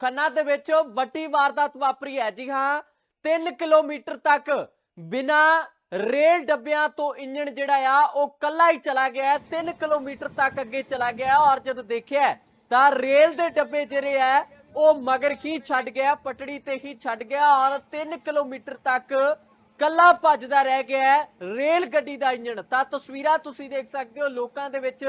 ਖੰਨਾ ਦੇ ਵਿੱਚ ਵੱਡੀ ਵਾਰਦਾਤ ਵਾਪਰੀ ਹੈ। ਜੀ ਹਾਂ 3 ਕਿਲੋਮੀਟਰ ਤੱਕ ਬਿਨਾ ਰੇਲ ਡੱਬਿਆਂ ਤੋਂ ਇੰਜਣ ਜਿਹੜਾ ਆ, ਉਹ ਕੱਲਾ ਹੀ ਚਲਾ ਗਿਆ ਹੈ। 3 ਕਿਲੋਮੀਟਰ ਤੱਕ ਅੱਗੇ ਚਲਾ ਗਿਆ ਔਰ ਜਦ ਦੇਖਿਆ ਤਾਂ ਰੇਲ ਦੇ ਡੱਬੇ ਜਿਹੜੇ ਆ, ਉਹ ਮਗਰ ਹੀ ਛੱਡ ਗਿਆ, ਪਟੜੀ ਤੇ ਹੀ ਛੱਡ ਗਿਆ ਔਰ 3 ਕਿਲੋਮੀਟਰ ਤੱਕ ਕੱਲਾ ਭੱਜਦਾ ਰਹਿ ਗਿਆ ਰੇਲ ਗੱਡੀ ਦਾ ਇੰਜਣ। ਤਾਂ ਤਸਵੀਰਾਂ ਤੁਸੀਂ ਦੇਖ ਸਕਦੇ ਹੋ, ਲੋਕਾਂ ਦੇ ਵਿੱਚ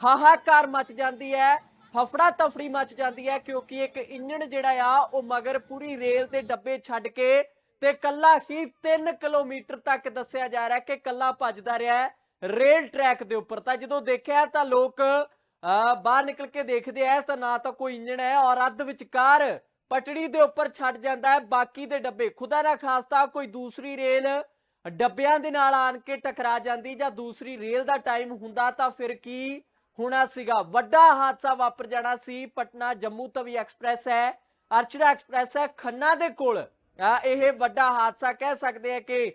ਹਾਹਾਕਾਰ ਮਚ ਜਾਂਦੀ ਹੈ। ਹਫੜਾ ਤਫੜੀ ਮਚ ਜਾਂਦੀ ਹੈ ਕਿਉਂਕਿ ਇੱਕ ਇੰਜਣ ਜਿਹੜਾ ਆ ਉਹ ਮਗਰ ਪੂਰੀ ਰੇਲ ਦੇ ਡੱਬੇ ਛੱਡ ਕੇ ਤੇ ਕੱਲਾ ਹੀ 3 ਕਿਲੋਮੀਟਰ ਤੱਕ ਦੱਸਿਆ ਜਾ ਰਿਹਾ ਕਿ ਕੱਲਾ ਭੱਜਦਾ ਰਿਹਾ ਰੇਲ ਟਰੈਕ ਦੇ ਉੱਪਰ। ਤਾਂ ਜਦੋਂ ਦੇਖਿਆ ਤਾਂ ਲੋਕ ਅਹ, ਬਾਹਰ ਨਿਕਲ ਕੇ ਦੇਖਦੇ ਆ ਤਾਂ ਨਾ ਤਾਂ ਕੋਈ ਇੰਜਣ ਹੈ ਔਰ ਅੱਧ ਵਿਚਕਾਰ ਪਟੜੀ ਦੇ ਉੱਪਰ ਛੱਡ ਜਾਂਦਾ ਹੈ ਬਾਕੀ ਦੇ ਡੱਬੇ। ਖੁਦਾ ਨਾ ਖਾਸਤਾ ਕੋਈ ਦੂਸਰੀ ਰੇਲ ਡੱਬਿਆਂ ਦੇ ਨਾਲ ਆਣ ਕੇ ਟਕਰਾ ਜਾਂਦੀ ਜਾਂ ਦੂਸਰੀ ਰੇਲ ਦਾ ਟਾਈਮ ਹੁੰਦਾ ਤਾਂ ਫਿਰ ਕੀ ਹੋਣਾ ਸੀਗਾ, ਵੱਡਾ ਹਾਦਸਾ ਵਾਪਰ ਜਾਣਾ ਸੀ, ਪਟਨਾ ਜੰਮੂ ਤਵੀ ਐਕਸਪ੍ਰੈਸ ਹੈ, ਅਰਚਨਾ ਐਕਸਪ੍ਰੈਸ ਹੈ, ਖੰਨਾ ਦੇ ਕੋਲ ਇਹ ਵੱਡਾ ਹਾਦਸਾ ਕਹਿ ਸਕਦੇ ਆ ਕਿ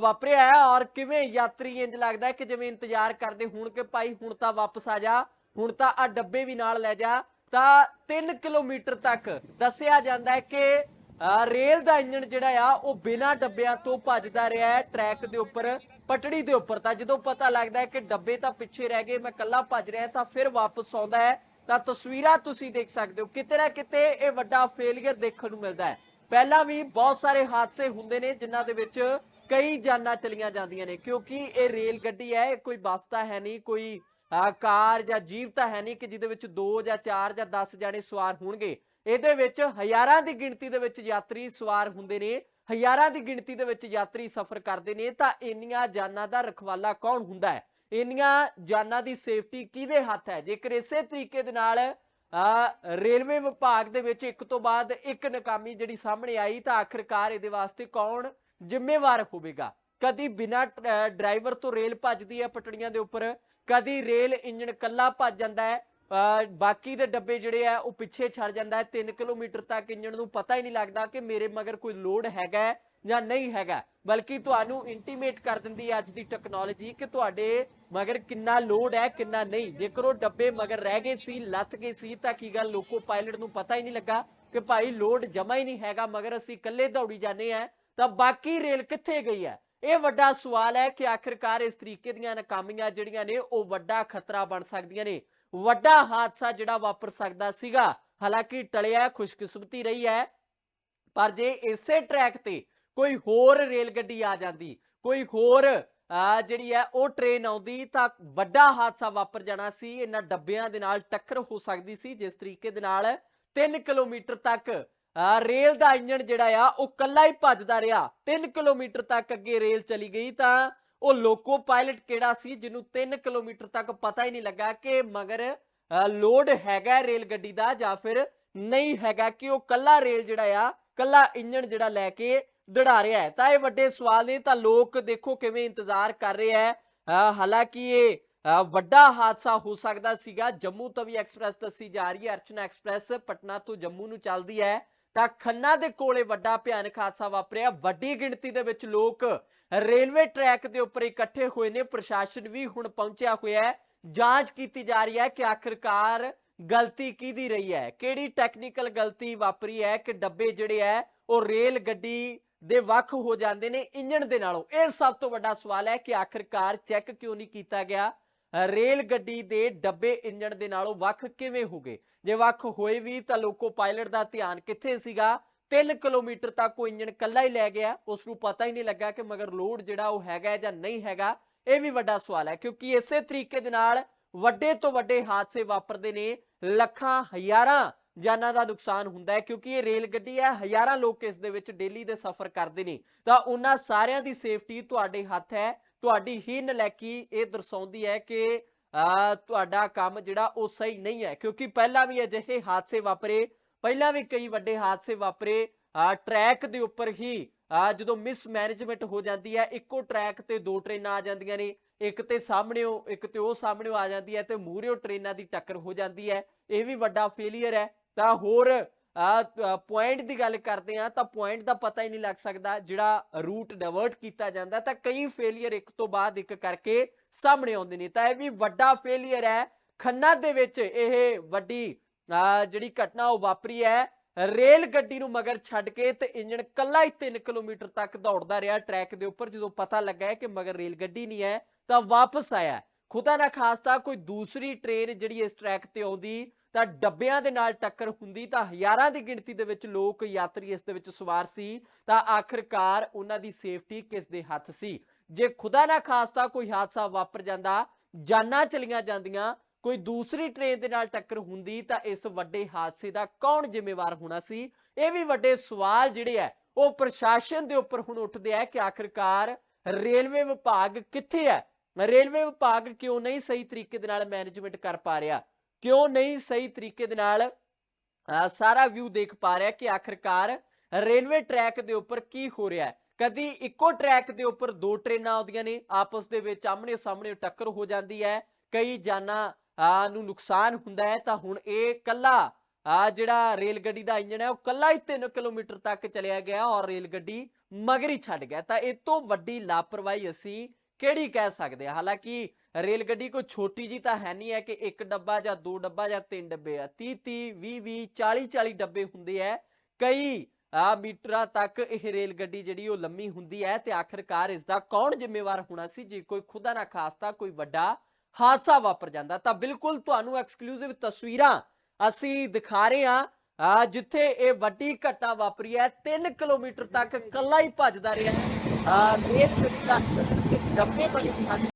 ਵਾਪਰਿਆ ਹੈ, ਔਰ ਕਿਵੇਂ ਯਾਤਰੀ ਇੰਜ ਲੱਗਦਾ ਕਿ ਜਿਵੇਂ ਇੰਤਜ਼ਾਰ ਕਰਦੇ ਹੁਣ ਕਿ ਭਾਈ ਹੁਣ ਤਾਂ ਵਾਪਸ ਆ ਜਾ, ਹੁਣ ਤਾਂ ਆ ਡੱਬੇ ਵੀ ਨਾਲ ਲੈ ਜਾ, ਤਾਂ 3 ਕਿਲੋਮੀਟਰ ਤੱਕ ਦੱਸਿਆ ਜਾਂਦਾ ਹੈ ਕਿ ਰੇਲ ਦਾ ਇੰਜਣ ਜਿਹੜਾ ਆ, ਉਹ ਬਿਨਾਂ ਡੱਬਿਆਂ ਤੋਂ ਭੱਜਦਾ ਰਿਹਾ ਹੈ, ਟਰੈਕ ਦੇ ਉੱਪਰ, ਪਟੜੀ ਦੇ ਉੱਪਰ। ਤਾਂ ਜਦੋਂ ਪਤਾ ਲੱਗਦਾ ਹੈ ਕਿ ਡੱਬੇ ਤਾਂ ਪਿੱਛੇ ਰਹਿ ਗਏ, ਮੈਂ ਕੱਲਾ ਭੱਜ ਰਿਹਾ, ਤਾਂ ਫਿਰ ਵਾਪਸ ਆਉਂਦਾ ਹੈ। ਤਾਂ ਤਸਵੀਰਾਂ ਤੁਸੀਂ ਦੇਖ ਸਕਦੇ ਹੋ, ਕਿਤੇ ਨਾ ਕਿਤੇ ਇਹ ਵੱਡਾ ਫੇਲਿਅਰ ਦੇਖਣ ਨੂੰ ਮਿਲਦਾ ਹੈ। ਪਹਿਲਾਂ ਵੀ ਬਹੁਤ ਸਾਰੇ ਹਾਦਸੇ ਹੁੰਦੇ ਨੇ, ਜਿਨ੍ਹਾਂ ਦੇ ਵਿੱਚ ਕਈ ਜਾਨਾਂ ਚਲੀਆਂ ਜਾਂਦੀਆਂ ਨੇ, ਕਿਉਂਕਿ ਇਹ ਰੇਲ ਗੱਡੀ ਹੈ ਕੋਈ ਬੱਸ ਤਾਂ ਹੈ ਨਹੀਂ, ਕੋਈ ਕਾਰ ਜਾਂ ਜੀਪ ਤਾਂ ਹੈ ਨਹੀਂ ਕਿ ਜਿਹਦੇ ਵਿੱਚ 2 ਜਾਂ 4 ਜਾਂ 10 ਜਾਣੇ ਸਵਾਰ ਹੋਣਗੇ। ਇਹਦੇ ਵਿੱਚ ਹਜ਼ਾਰਾਂ ਦੀ ਗਿਣਤੀ ਦੇ ਵਿੱਚ ਯਾਤਰੀ ਸਵਾਰ ਹੁੰਦੇ ਨੇ ਹਜ਼ਾਰਾਂ ਦੀ ਗਿਣਤੀ ਦੇ ਵਿੱਚ ਯਾਤਰੀ ਸਫ਼ਰ ਕਰਦੇ ਨੇ ਤਾਂ ਇੰਨੀਆਂ ਜਾਨਾਂ ਦਾ ਰਖਵਾਲਾ ਕੌਣ ਹੁੰਦਾ ਹੈ? ਇੰਨੀਆਂ ਜਾਨਾਂ ਦੀ ਸੇਫਟੀ ਕਿਹਦੇ ਹੱਥ ਹੈ? ਜੇਕਰ ਇਸੇ ਤਰੀਕੇ ਦੇ ਨਾਲ ਅਹ, ਰੇਲਵੇ ਵਿਭਾਗ ਦੇ ਵਿੱਚ ਇੱਕ ਤੋਂ ਬਾਅਦ ਇੱਕ ਨਕਾਮੀ ਜਿਹੜੀ ਸਾਹਮਣੇ ਆਈ ਤਾਂ ਆਖਿਰਕਾਰ ਇਹਦੇ ਵਾਸਤੇ ਕੌਣ ਜ਼ਿੰਮੇਵਾਰ ਹੋਵੇਗਾ? ਕਦੀ ਬਿਨਾਂ ਡਰਾਈਵਰ ਤੋਂ ਰੇਲ ਭੱਜਦੀ ਹੈ ਪਟੜੀਆਂ ਦੇ ਉੱਪਰ ਕਦੀ ਰੇਲ ਇੰਜਣ ਕੱਲਾ ਭੱਜ ਜਾਂਦਾ ਹੈ ਬਾਕੀ ਦੇ ਡੱਬੇ ਜਿਹੜੇ ਆ, ਉਹ ਪਿੱਛੇ ਛੱਡ ਜਾਂਦਾ ਹੈ। 3 ਕਿਲੋਮੀਟਰ ਤੱਕ ਇੰਜਣ ਨੂੰ ਪਤਾ ਹੀ ਨਹੀਂ ਲੱਗਦਾ ਕਿ ਮੇਰੇ ਮਗਰ ਕੋਈ ਲੋਡ ਹੈਗਾ ਜਾਂ ਨਹੀਂ ਹੈਗਾ। ਬਲਕਿ ਤੁਹਾਨੂੰ ਇੰਟੀਮੇਟ ਕਰ ਦਿੰਦੀ ਹੈ ਅੱਜ ਦੀ ਟੈਕਨੋਲੋਜੀ ਕਿ ਤੁਹਾਡੇ ਮਗਰ ਕਿੰਨਾ ਲੋਡ ਹੈ, ਕਿੰਨਾ ਨਹੀਂ। ਜੇਕਰ ਉਹ ਡੱਬੇ ਮਗਰ ਰਹਿ ਗਏ ਸੀ, ਲੱਥ ਗਏ ਸੀ, ਤਾਂ ਕੀ ਗੱਲ ਲੋਕੋ ਪਾਇਲਟ ਨੂੰ ਪਤਾ ਹੀ ਨਹੀਂ ਲੱਗਾ ਕਿ ਭਾਈ ਲੋਡ ਜਮਾ ਹੀ ਨਹੀਂ ਹੈਗਾ, ਮਗਰ ਅਸੀਂ ਇਕੱਲੇ ਦੌੜੀ ਜਾਂਦੇ ਆ ਤਾਂ ਬਾਕੀ ਰੇਲ ਕਿੱਥੇ ਗਈ ਹੈ? ਇਹ ਵੱਡਾ ਸਵਾਲ ਹੈ ਕਿ ਆਖਿਰਕਾਰ ਇਸ ਤਰੀਕੇ ਦੀਆਂ ਨਾਕਾਮੀਆਂ ਜਿਹੜੀਆਂ ਨੇ, ਉਹ ਵੱਡਾ ਖਤਰਾ ਬਣ ਸਕਦੀਆਂ ਨੇ। ਵੱਡਾ ਹਾਦਸਾ ਜਿਹੜਾ ਵਾਪਰ ਸਕਦਾ ਸੀਗਾ, ਹਾਲਾਂਕਿ ਟਲਿਆ ਖੁਸ਼ਕਿਸਮਤੀ ਰਹੀ ਹੈ, ਪਰ ਜੇ ਇਸੇ ਟਰੈਕ ਤੇ ਕੋਈ ਹੋਰ ਰੇਲ ਗੱਡੀ ਆ ਜਾਂਦੀ, ਕੋਈ ਹੋਰ ਜਿਹੜੀ ਹੈ, ਉਹ ਟ੍ਰੇਨ ਆਉਂਦੀ, ਤਾਂ ਵੱਡਾ ਹਾਦਸਾ ਵਾਪਰ ਜਾਣਾ ਸੀ। ਇਹਨਾਂ ਡੱਬਿਆਂ ਦੇ ਨਾਲ ਟੱਕਰ ਹੋ ਸਕਦੀ ਸੀ, ਜਿਸ ਤਰੀਕੇ ਦੇ ਨਾਲ 3 ਕਿਲੋਮੀਟਰ ਤੱਕ ਰੇਲ ਦਾ ਇੰਜਣ ਜਿਹੜਾ ਆ, ਉਹ ਕੱਲਾ ਹੀ ਭੱਜਦਾ ਰਿਹਾ। 3 ਕਿਲੋਮੀਟਰ ਤੱਕ ਅੱਗੇ ਰੇਲ ਚਲੀ ਗਈ ਤਾਂ ਉਹ ਲੋਕੋ ਪਾਇਲਟ ਕਿਹੜਾ ਸੀ ਜਿਹਨੂੰ 3 ਕਿਲੋਮੀਟਰ ਤੱਕ ਪਤਾ ਹੀ ਨਹੀਂ ਲੱਗਾ ਕਿ ਮਗਰ ਅ, ਲੋਡ ਹੈਗਾ ਰੇਲ ਗੱਡੀ ਦਾ ਜਾਂ ਫਿਰ ਨਹੀਂ ਹੈਗਾ ਕਿ ਉਹ ਕੱਲਾ ਰੇਲ ਜਿਹੜਾ ਆ ਕੱਲਾ ਇੰਜਣ ਜਿਹੜਾ ਲੈ ਕੇ ਦੜਾ ਰਿਹਾ ਹੈ। ਤਾਂ ਇਹ ਵੱਡੇ ਸਵਾਲ ਨੇ ਤਾਂ ਲੋਕ ਦੇਖੋ ਕਿਵੇਂ ਇੰਤਜ਼ਾਰ ਕਰ ਰਹੇ ਹੈ। ਹਾਲਾਂਕਿ ਇਹ ਵੱਡਾ ਹਾਦਸਾ ਹੋ ਸਕਦਾ ਸੀਗਾ। ਜੰਮੂ ਤਵੀ ਐਕਸਪ੍ਰੈਸ ਦੱਸੀ ਜਾ ਰਹੀ ਹੈ ਅਰਚਨਾ ਐਕਸਪ੍ਰੈਸ ਪਟਨਾ ਤੋਂ ਜੰਮੂ ਨੂੰ ਚੱਲਦੀ ਹੈ। ਤਾਂ ਖੰਨਾ ਦੇ ਕੋਲੇ ਵੱਡਾ ਭਿਆਨਕ ਹਾਦਸਾ ਵਾਪਰਿਆ। ਵੱਡੀ ਗਿਣਤੀ ਦੇ ਵਿੱਚ ਲੋਕ ਰੇਲਵੇ ਟਰੈਕ ਦੇ ਉੱਪਰ ਇਕੱਠੇ ਹੋਏ ਨੇ। ਪ੍ਰਸ਼ਾਸਨ ਵੀ ਹੁਣ ਪਹੁੰਚਿਆ ਹੋਇਆ ਹੈ। ਜਾਂਚ ਕੀਤੀ ਜਾ ਰਹੀ ਹੈ ਕਿ ਆਖਿਰਕਾਰ ਗਲਤੀ ਕਿਹਦੀ ਰਹੀ ਹੈ। ਕਿਹੜੀ ਟੈਕਨੀਕਲ ਗਲਤੀ ਵਾਪਰੀ ਹੈ ਕਿ ਡੱਬੇ ਜਿਹੜੇ ਹੈ, ਉਹ ਰੇਲ ਗੱਡੀ ਦੇ ਵੱਖ ਹੋ ਜਾਂਦੇ ਨੇ ਇੰਜਣ ਦੇ ਨਾਲੋਂ? ਇਹ ਸਭ ਤੋਂ ਵੱਡਾ ਸਵਾਲ ਹੈ ਕਿ ਆਖਿਰਕਾਰ ਚੈੱਕ ਕਿਉਂ ਨਹੀਂ ਕੀਤਾ ਗਿਆ? ਰੇਲ ਗੱਡੀ ਦੇ ਡੱਬੇ ਇੰਜਣ ਦੇ ਨਾਲੋਂ ਵੱਖ ਕਿਵੇਂ ਹੋ ਗਏ? ਜੇ ਵੱਖ ਹੋਏ ਵੀ ਤਾਂ ਲੋਕੋ ਪਾਇਲਟ ਦਾ ਧਿਆਨ ਕਿੱਥੇ ਸੀਗਾ? 3 ਕਿਲੋਮੀਟਰ ਤੱਕ ਉਹ ਇੰਜਣ ਕੱਲਾ ਹੀ ਲੈ ਗਿਆ। ਉਸ ਨੂੰ ਪਤਾ ਹੀ ਨਹੀਂ ਲੱਗਾ ਕਿ ਮਗਰ ਲੋਡ ਜਿਹੜਾ ਉਹ ਹੈਗਾ ਜਾਂ ਨਹੀਂ ਹੈਗਾ। ਇਹ ਵੀ ਵੱਡਾ ਸਵਾਲ ਹੈ, ਕਿਉਂਕਿ ਇਸੇ ਤਰੀਕੇ ਦੇ ਨਾਲ ਵੱਡੇ ਤੋਂ ਵੱਡੇ ਹਾਦਸੇ ਵਾਪਰਦੇ ਨੇ ਲੱਖਾਂ, ਹਜ਼ਾਰਾਂ ਜਾਨਾਂ ਦਾ ਨੁਕਸਾਨ ਹੁੰਦਾ ਹੈ ਕਿਉਂਕਿ ਇਹ ਰੇਲ ਗੱਡੀ ਹੈ, ਹਜ਼ਾਰਾਂ ਲੋਕ ਇਸ ਦੇ ਵਿੱਚ ਡੇਲੀ ਦੇ ਸਫ਼ਰ ਕਰਦੇ ਨੇ। ਤਾਂ ਉਹਨਾਂ ਸਾਰਿਆਂ ਦੀ ਸੇਫਟੀ ਤੁਹਾਡੇ ਹੱਥ ਹੈ, ਤੁਹਾਡੀ ਹੀ ਨਲੈਕੀ ਇਹ ਦਰਸਾਉਂਦੀ ਹੈ ਕਿ ਤੁਹਾਡਾ ਕੰਮ ਜਿਹੜਾ ਉਹ ਸਹੀ ਨਹੀਂ ਹੈ। ਕਿਉਂਕਿ ਪਹਿਲਾਂ ਵੀ ਅਜਿਹੇ ਹਾਦਸੇ ਵਾਪਰੇ, ਪਹਿਲਾਂ ਵੀ ਕਈ ਵੱਡੇ ਹਾਦਸੇ ਵਾਪਰੇ ਟਰੈਕ ਦੇ ਉੱਪਰ ਹੀ ਜਦੋਂ ਮਿਸਮੈਨੇਜਮੈਂਟ ਹੋ ਜਾਂਦੀ ਹੈ, ਇੱਕੋ ਟਰੈਕ ਤੇ ਦੋ ਟ੍ਰੇਨਾਂ ਆ ਜਾਂਦੀਆਂ ਨੇ। ਇੱਕ ਤੇ ਸਾਹਮਣੇੋਂ ਇੱਕ ਤੇ ਉਹ ਸਾਹਮਣੇੋਂ ਆ ਜਾਂਦੀ ਹੈ ਤੇ ਮੂਹਰੇੋਂ ਟ੍ਰੇਨਾਂ ਦੀ ਟੱਕਰ ਹੋ ਜਾਂਦੀ ਹੈ। ਇਹ ਵੀ ਵੱਡਾ ਫੇਲਿਅਰ ਹੈ। ਤਾਂ ਹੋਰ ਪੁਆਇੰਟ ਦੀ ਗੱਲ ਕਰਦੇ ਆ ਤਾਂ ਪੁਆਇੰਟ ਦਾ ਪਤਾ ਹੀ ਨਹੀਂ ਲੱਗ ਸਕਦਾ। ਜਿਹੜਾ ਰੂਟ ਡਾਇਵਰਟ ਕੀਤਾ ਜਾਂਦਾ ਤਾਂ ਕਈ ਫੇਲਿਅਰ ਇੱਕ ਤੋਂ ਬਾਅਦ ਇੱਕ ਕਰਕੇ ਸਾਹਮਣੇ ਆਉਂਦੇ ਨੇ। ਤਾਂ ਇਹ ਵੀ ਵੱਡਾ ਫੇਲਿਅਰ ਹੈ। ਖੰਨਾ ਦੇ ਵਿੱਚ ਇਹ ਵੱਡੀ, ਅਹ, ਜਿਹੜੀ ਘਟਨਾ ਉਹ ਵਾਪਰੀ ਹੈ। ਰੇਲ ਗੱਡੀ ਨੂੰ ਮਗਰ ਛੱਡ ਕੇ ਤੇ ਇੰਜਣ ਕੱਲਾ ਹੀ 3 ਕਿਲੋਮੀਟਰ ਤੱਕ ਦੌੜਦਾ ਰਿਹਾ। ਟਰੈਕ ਦੇ ਉੱਪਰ ਜਦੋਂ ਪਤਾ ਲੱਗਾ ਹੈ ਕਿ ਮਗਰ ਰੇਲ ਗੱਡੀ ਨਹੀਂ ਹੈ ਤਾਂ ਵਾਪਸ ਆਇਆ। ਖੁਦਾ ਨਾ ਖਾਸਤਾ ਕੋਈ ਦੂਸਰੀ ਟ੍ਰੇਨ ਜਿਹੜੀ ਇਸ ਟਰੈਕ ਤੇ ਆਉਂਦੀ, ਤਾਂ ਡੱਬਿਆਂ ਦੇ ਨਾਲ ਟੱਕਰ ਹੁੰਦੀ, ਤਾਂ ਹਜ਼ਾਰਾਂ ਦੀ ਗਿਣਤੀ ਦੇ ਵਿੱਚ ਲੋਕ ਯਾਤਰੀ ਇਸ ਦੇ ਵਿੱਚ ਸਵਾਰ ਸੀ, ਤਾਂ ਆਖਰਕਾਰ ਉਹਨਾਂ ਦੀ ਸੇਫਟੀ ਕਿਸ ਦੇ ਹੱਥ ਸੀ? ਜੇ ਖੁਦਾ ਨਾ ਖਾਸਤਾ ਕੋਈ ਹਾਦਸਾ ਵਾਪਰ ਜਾਂਦਾ, ਜਾਨਾਂ ਚਲੀਆਂ ਜਾਂਦੀਆਂ, ਕੋਈ ਦੂਸਰੀ ਟ੍ਰੇਨ ਦੇ ਨਾਲ ਟੱਕਰ ਹੁੰਦੀ, ਤਾਂ ਇਸ ਵੱਡੇ ਹਾਦਸੇ ਦਾ ਕੌਣ ਜ਼ਿੰਮੇਵਾਰ ਹੋਣਾ ਸੀ? ਇਹ ਵੀ ਵੱਡੇ ਸਵਾਲ ਜਿਹੜੇ ਆ ਉਹ ਪ੍ਰਸ਼ਾਸਨ ਦੇ ਉੱਪਰ ਹੁਣ ਉੱਠਦੇ ਆ ਕਿ ਆਖਰਕਾਰ ਰੇਲਵੇ ਵਿਭਾਗ ਕਿੱਥੇ ਹੈ? ਰੇਲਵੇ ਵਿਭਾਗ ਕਿਉਂ ਨਹੀਂ ਸਹੀ ਤਰੀਕੇ ਦੇ ਨਾਲ ਮੈਨੇਜਮੈਂਟ ਕਰ ਪਾ ਰਿਹਾ? ਕਿਉਂ ਨਹੀਂ ਸਹੀ ਤਰੀਕੇ ਦੇ ਨਾਲ ਸਾਰਾ ਵਿਊ ਦੇਖ ਪਾ ਰਿਹਾ ਕਿ ਆਖਰਕਾਰ ਰੇਲਵੇ ਟਰੈਕ ਦੇ ਉੱਪਰ ਕੀ ਹੋ ਰਿਹਾ ਹੈ? ਕਦੀ ਇੱਕੋ ਟਰੈਕ ਦੇ ਉੱਪਰ ਦੋ ਟ੍ਰੇਨਾਂ ਆਉਂਦੀਆਂ ਨੇ, ਆਪਸ ਦੇ ਵਿੱਚ ਆਮਣੇ ਸਾਹਮਣੇ ਟੱਕਰ ਹੋ ਜਾਂਦੀ ਹੈ, ਕਈ ਜਾਨਾਂ ਆ ਨੂੰ ਨੁਕਸਾਨ ਹੁੰਦਾ ਹੈ, ਤਾਂ ਹੁਣ ਇਹ ਕੱਲਾ ਆ ਜਿਹੜਾ ਰੇਲ ਗੱਡੀ ਦਾ ਇੰਜਣ ਹੈ, ਉਹ ਕੱਲਾ ਹੀ 3 ਕਿਲੋਮੀਟਰ ਤੱਕ ਚਲਿਆ ਗਿਆ ਔਰ ਰੇਲ ਗੱਡੀ ਮਗਰ ਹੀ ਛੱਡ ਗਿਆ। ਤਾਂ ਇਹ ਤੋਂ ਵੱਡੀ ਲਾਪਰਵਾਹੀ ਅਸੀਂ ਕਿਹੜੀ ਕਹਿ ਸਕਦੇ ਹਾਂ ਹਾਲਾਂਕਿ ਰੇਲ ਗੱਡੀ ਕੋਈ ਛੋਟੀ ਜੀ ਤਾਂ ਹੈ ਨਹੀਂ ਹੈ ਕਿ ਇੱਕ ਡੱਬਾ ਜਾਂ ਦੋ ਡੱਬਾ ਜਾਂ ਤਿੰਨ ਡੱਬੇ ਆ। 30 30 20 20 40 40 ਡੱਬੇ ਹੁੰਦੇ ਆ। ਕਈ, ਆ, ਮੀਟਰਾਂ ਤੱਕ ਇਹ ਰੇਲ ਗੱਡੀ ਜਿਹੜੀ ਉਹ ਲੰਮੀ ਹੁੰਦੀ ਹੈ ਤੇ ਆਖਰਕਾਰ ਇਸ ਦਾ ਕੌਣ ਜ਼ਿੰਮੇਵਾਰ ਹੋਣਾ ਸੀ? ਜੇ ਕੋਈ ਖੁਦਾ ਨਾ ਖਾਸਤਾ ਕੋਈ ਵੱਡਾ ਹਾਦਸਾ ਵਾਪਰ ਜਾਂਦਾ ਤਾਂ ਬਿਲਕੁਲ ਤੁਹਾਨੂੰ ਐਕਸਕਲੂਸਿਵ ਤਸਵੀਰਾਂ ਅਸੀਂ ਦਿਖਾ ਰਹੇ ਹਾਂ। ਆ, ਜਿੱਥੇ ਇਹ ਵੱਡੀ ਘਟਨਾ ਵਾਪਰੀ ਹੈ। 3 ਕਿਲੋਮੀਟਰ ਤੱਕ ਕੱਲਾ ਹੀ ਭੱਜਦਾ ਰਿਹਾ। ਆ ਰੇਲ ਗੱਡੀ ਦਾ ਡੱਬੇ ਬਣੇ ਛੱਡ